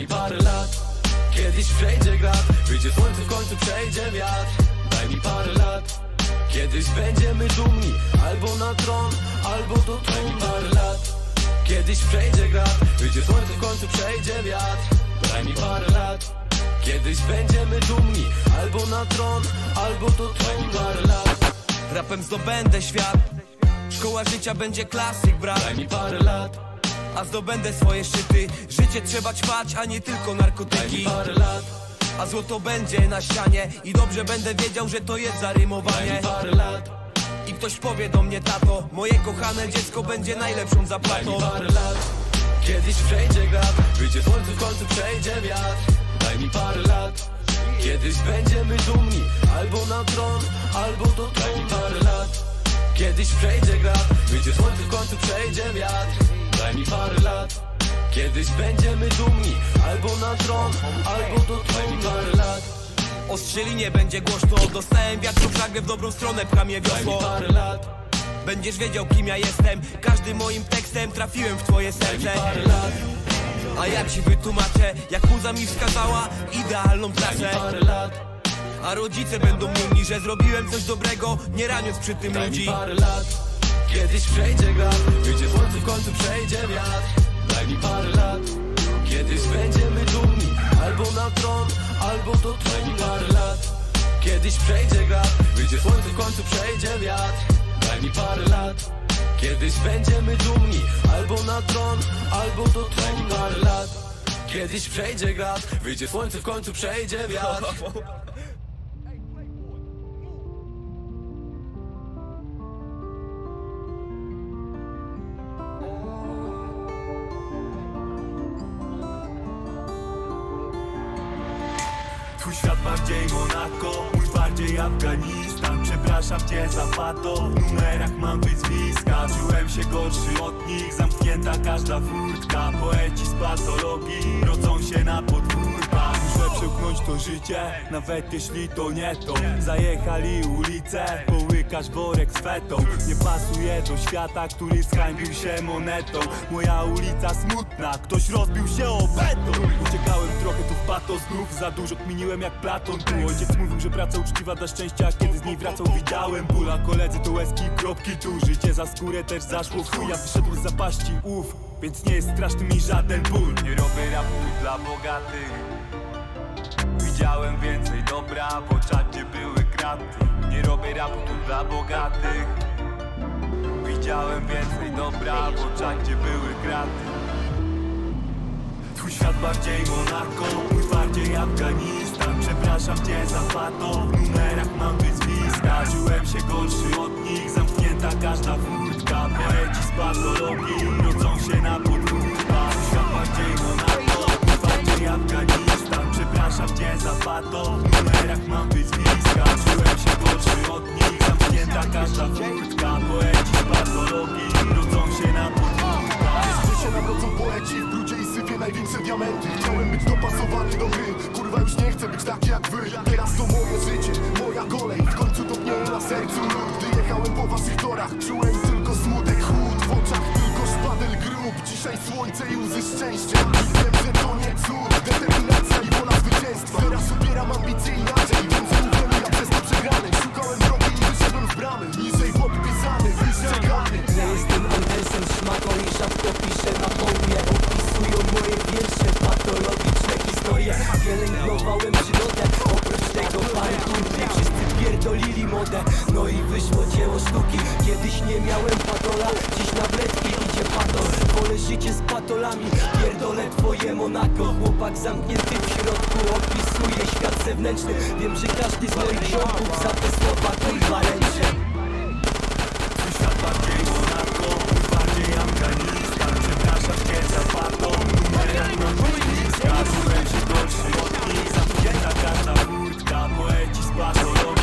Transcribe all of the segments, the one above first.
Daj mi parę lat Kiedyś przejdzie grad. Wyjdzie słońce, w końcu przejdzie wiatr. Daj mi parę lat Kiedyś będziemy dumni. Albo na tron, albo do tron Daj mi parę lat Kiedyś przejdzie grad. Wyjdzie słońce, w końcu przejdzie wiatr. Daj mi parę lat Kiedyś będziemy dumni. Albo na tron, albo do tron parę lat. Rapem zdobędę świat. Szkoła życia będzie klasyk, brat. Daj mi parę lat A zdobędę swoje szczyty. Życie trzeba ćpać, a nie tylko narkotyki. Parę lat. A złoto będzie na ścianie. I dobrze będę wiedział, że to jest zarymowanie. Parę lat. I ktoś powie do mnie, tato Moje kochane dziecko będzie najlepszą zapłatą. Parę lat. Kiedyś przejdzie grad Wyjdzie słońce, w końcu przejdzie wiatr. Daj mi parę lat. Kiedyś będziemy dumni Albo na tron, albo do tron Daj mi parę lat. Kiedyś przejdzie grad Wyjdzie słońce, w końcu przejdzie wiatr Daj mi parę lat. Kiedyś będziemy dumni. Albo na tron, albo do tron. Daj mi parę lat. O strzelinie będzie głośno. Dostałem wiatr w żagle w dobrą stronę. Pcha mnie Daj mi wiosło parę lat. Będziesz wiedział kim ja jestem. Każdym moim tekstem trafiłem w twoje Daj mi serce. parę lat. A ja ci wytłumaczę Jak muza mi wskazała idealną Daj mi trasę? parę lat. A rodzice będą dumni, że zrobiłem coś dobrego Nie raniąc przy tym Daj mi ludzi. parę lat Kiedyś przejdzie grad Wyjdzie słońce, w końcu przejdzie wiatr. Daj mi parę lat Kiedyś będziemy dumni. Albo na tron, albo do mi parę lat. Kiedyś przejdzie grad Wyjdzie słońce, w końcu przejdzie wiatr. Daj mi parę lat Kiedyś będziemy dumni. Albo na tron, albo do mi parę lat. Kiedyś przejdzie grad Wyjdzie słońce, w końcu przejdzie wiatr mój bardziej Afganistan. Przepraszam cię za fato, w numerach mam wyzwiska. Czułem się gorszy od nich, zamknięta każda furtka. Poeci z patologii, rodzą się na podwórkach Przełknąć to życie, nawet jeśli to nie to. Zajechali ulicę, połykasz worek z fetą. Nie pasuje do świata, który zhańbił się monetą. Moja ulica smutna, ktoś rozbił się o beton. Uciekałem trochę tu w pato znów, za dużo kminiłem jak Platon. Tu ojciec mówił, że praca uczciwa da szczęścia, a kiedy z niej wracał widziałem ból A koledzy to łezki kropki tu, życie za skórę też zaszło w chuj. Ja wyszedłem z zapaści, uf, więc nie jest straszny mi żaden ból. Nie robię rapu dla bogatych Widziałem więcej. Dobra, bo czacie były kraty. Nie robię rapu tu dla bogatych. Widziałem więcej. Dobra, bo czacie były kraty. Twój świat bardziej Monako, mój bardziej Afganistan. Przepraszam cię za fato, w numerach mam wyzwiska. Czułem się gorszy od nich, zamknięta każda furtka. Poeci z patologii, rodzą się na Afganistan Przepraszam cię za fato, w numerach mam wyzwiska. Czułem się gorszy od nich, zamknięta każda furtka. Poeci z patologii, rodzą się na podwórkach. Gdzie się nawrócą poeci w brudzie i sypie największe diamenty. Chciałem być dopasowany do gry. Kurwa już nie chcę być taki jak wy. Teraz to moje życie, moja kolej. W końcu topnieje na sercu lód Gdy jechałem po waszych torach Czułem tylko smutek, chłód W oczach. Tylko szpadel grób. Dzisiaj słońce i łzy szczęścia jestem Andersem szmatą i rzadko piszę na połwie Opisują moje wiersze, patologiczne historie. Pielęgnowałem przyrodę, oprócz tego parę kumpli Wszyscy pierdolili modę, no i wyszło dzieło sztuki. Kiedyś nie miałem patola, dziś na bledki idzie patol. Wolę życie z patolami, pierdolę twoje Monako. Chłopak zamknięty w środku, opisuje świat zewnętrzny. Wiem, że każdy z moich ziomków za te słowa kurwa Fato, numerach mam wyzwiska Czułem się gorszy od nich, zamknięta każda furtka Poeci z patologii,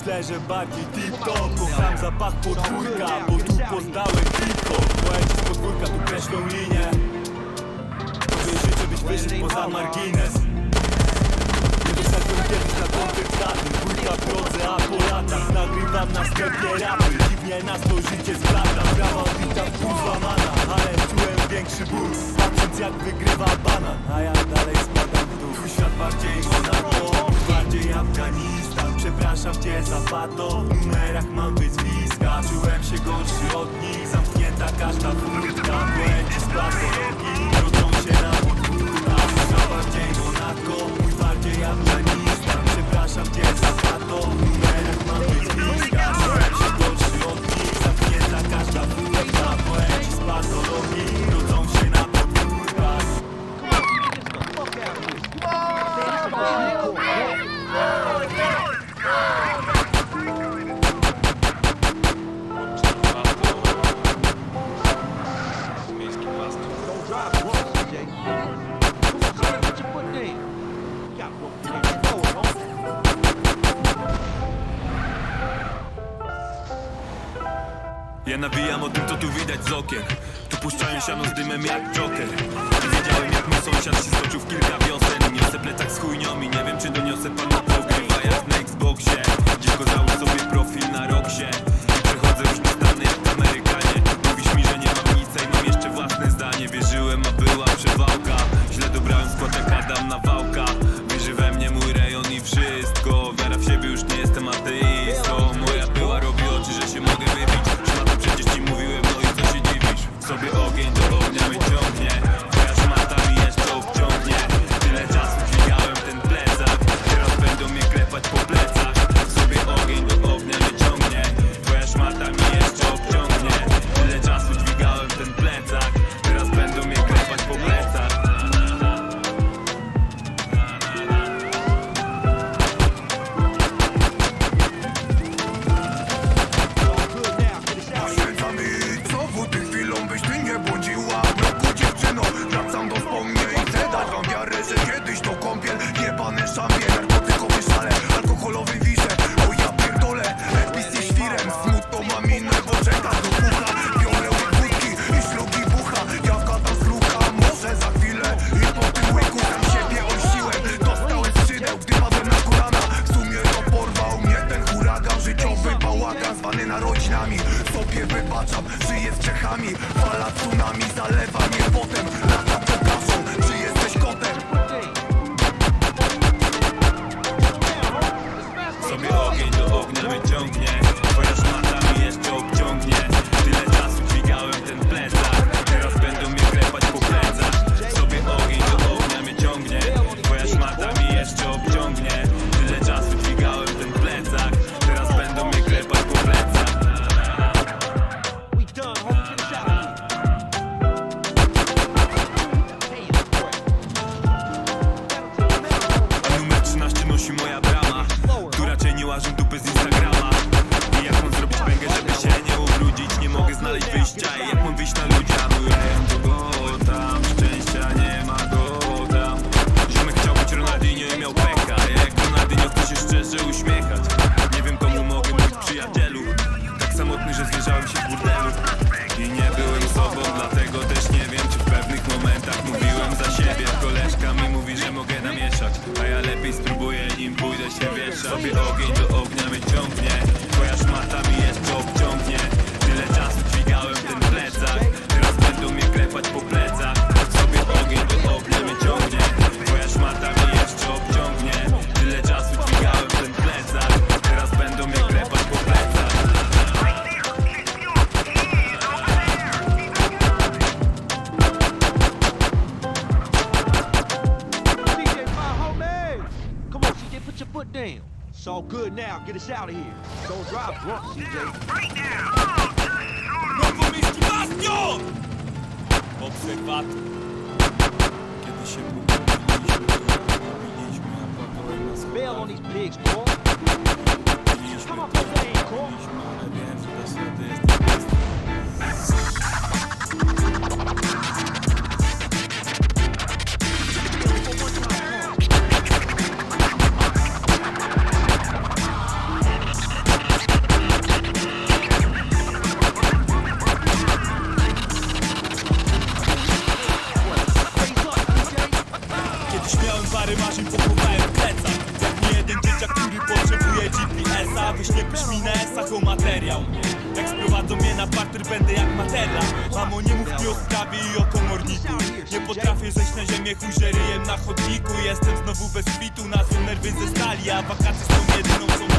Myślę, że bardziej TikTok. Kocham zapach podwórka Bo tu poznałem TikTok Poeci z podwórka tu kreślą linię. Tobie życzę byś wyszedł poza margines. Nie doszedłem kiedyś na koncert żadny Dwójka w drodze, a po latach Nagrywam na sklepie rapy. Dziwnie nas to życie splata. Brawa witam kurwa mana Ale czułem większy ból. Patrząc jak wygrywa banan. A ja dalej spadam w dół. Twój świat bardziej Monako Bardziej Przepraszam cię za pato. W numerach mam wyzwiska. Czułem się gorszy od nich. Zamknięta każda furtka. Poeci z patologii Rodzą się na podwórka. Świat bardziej Monako Mój bardziej Afganistan Przepraszam cię za pato. W numerach mam wyzwiska. Czułem się gorszy od nich. Zamknięta każda furtka. Poeci z patologii nawijam o tym, co tu widać z okien. Tu puszczają siano z dymem jak Joker. Widziałem jak mój sąsiad się stoczył w kilka wiosen. Niosę plecak z chujnią i nie wiem czy doniosę panu pogrywa. Jak na Xboxie Dziwko załóż sobie profil na Roxie. I przechodzę już na Stany jak Amerykanie. Mówisz mi, że nie mam nic, i mam jeszcze własne zdanie. Wierzyłem, a była przewałka. Źle dobrałem skład jak Adam na ogień do ognia mnie ciągnie Get out of here. Don't drive drunk, CJ. Nowomiejski bastion! Obserwator Kiedy się pogubiliśmy, to pogubiliśmy A pakołem nas Bail on these pigs, boy. ci pochowałem plecak. Jak nie jeden dzieciak, który potrzebuje GPS-a Wyślepisz mi na esach o materiał. Jak sprowadzą mnie na parter, będę jak matera. Mamo, nie mów mi o i o komorniku. Nie potrafię zejść na ziemię, chuj, że ryjem na chodniku. Jestem znowu bez fitu, nazwą nerwy ze stali A wakacje są jedyną, co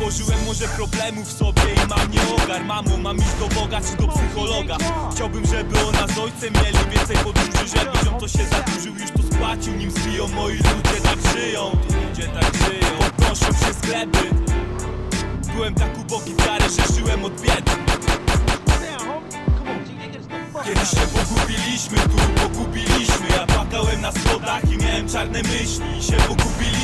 bali Tworzyłem może problemów sobie i mam nie ogar. Mamo, mam iść do Boga czy do psychologa? Chciałbym, żeby ona z ojcem mieli więcej podróży Żeby ziom to się zadłużył, już to spłacił Nim zbiją moi ludzie tak żyją. Ludzie tak żyją. Podnoszą się sklepy Byłem tak ubogi w że żyłem od biedy. Kiedyś się pogubiliśmy tu, pogubiliśmy. Ja płakałem na schodach i miałem czarne myśli. I się pogubiliśmy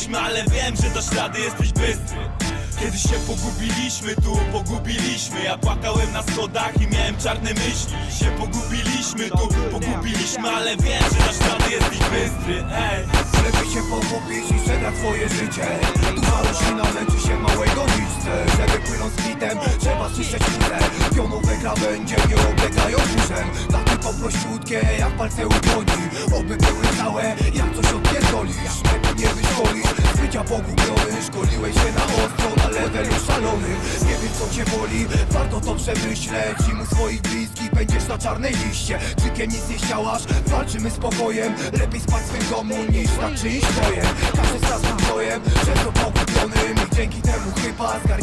pogubiliśmy Ale wiem, że dasz radę, jesteś bystry. Kiedyś się pogubiliśmy tu, pogubiliśmy. Ja płakałem na schodach i miałem czarne myśli. Się pogubiliśmy tu, pogubiliśmy Ale wiem, że dasz radę, jesteś bystry Ej. Lepiej się pogubić i sprzedać swoje życie. Duża roślina męczy się małego chce Żeby płynąć z bitem, trzeba słyszeć chmurę Pionowe krawędzie nie oblegają burzem Jak palce u dłoni Oby były całe, jak coś odpierdolisz. Lepiej nie wyszkolisz, bycia pogubiony Szkoliłeś się na ostro, na levelu szalony. Nie wiem co cię boli, warto to przemyśleć. Im u swoich bliskich będziesz na czarnej liście. Krzykiem nic nie chciałaś, walczymy z pokojem. Lepiej spać w swym domu niż na czyimś bojem Każdy z nas był bojem, często pogubionym I dzięki temu chyba zgarniamy